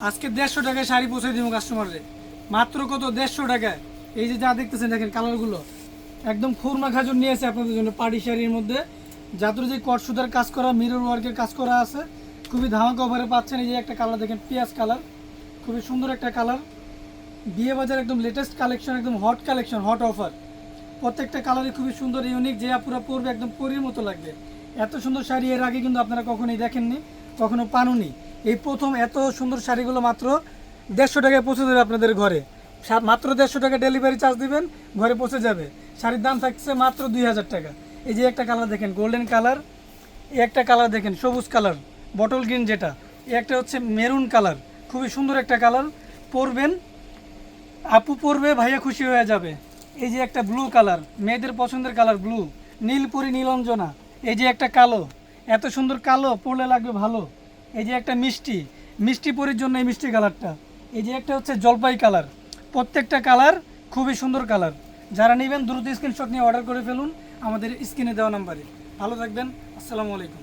আজকে দেড়শো টাকায় শাড়ি পৌঁছে দিব কাস্টমারে মাত্র কত? দেড়শো টাকায়। এই যে যা দেখতেছেন, দেখেন কালারগুলো একদম খুরমা খাজুর নিয়ে এসে আপনাদের জন্য পাটি শাড়ির মধ্যে। যাদের যে কট সুতার কাজ করা মিরর ওয়ার্কের কাজ করা আছে, খুবই ধামাকা অফারে পাচ্ছেন। এই যে একটা কালার দেখেন পিঁয়াজ কালার খুবই সুন্দর একটা কালার বিয়ে বাজার একদম লেটেস্ট কালেকশন একদম হট কালেকশন হট অফার প্রত্যেকটা কালারই খুবই সুন্দর ইউনিক যে আপুরা পরবে, একদম পরির মতো লাগবে। এত সুন্দর শাড়ি এর আগে কিন্তু আপনারা কখনোই দেখেননি, কখনো পানুনি। এই প্রথম এত সুন্দর শাড়িগুলো মাত্র দেড়শো টাকায় পৌঁছে দেবে আপনাদের ঘরে। মাত্র দেড়শো টাকা ডেলিভারি চার্জ দিবেন, ঘরে পৌঁছে যাবে। শাড়ির দাম থাকছে মাত্র দুই হাজার টাকা। এই যে একটা কালার দেখেন গোল্ডেন কালার এই একটা কালার দেখেন, সবুজ কালার বটল গ্রিন যেটা, এই একটা হচ্ছে মেরুন কালার খুবই সুন্দর একটা কালার পরবেন, আপু পরবে, ভাইয়া খুশি হয়ে যাবে। এই যে একটা ব্লু কালার মেয়েদের পছন্দের কালার ব্লু নীলপুরি নীলঞ্জনা, এই যে একটা কালো, এত সুন্দর কালো, পরলে লাগবে ভালো। এই যে একটা মিষ্টি মিষ্টি পরির জন্য এই মিষ্টি কালারটা। এই যে একটা হচ্ছে জলপাই কালার। প্রত্যেকটা কালার খুবই সুন্দর কালার। যারা নেবেন, দ্রুত স্ক্রিনশট নিয়ে অর্ডার করে ফেলুন আমাদের স্ক্রিনে দেওয়া নাম্বারে। ভালো থাকবেন, আসসালামু আলাইকুম।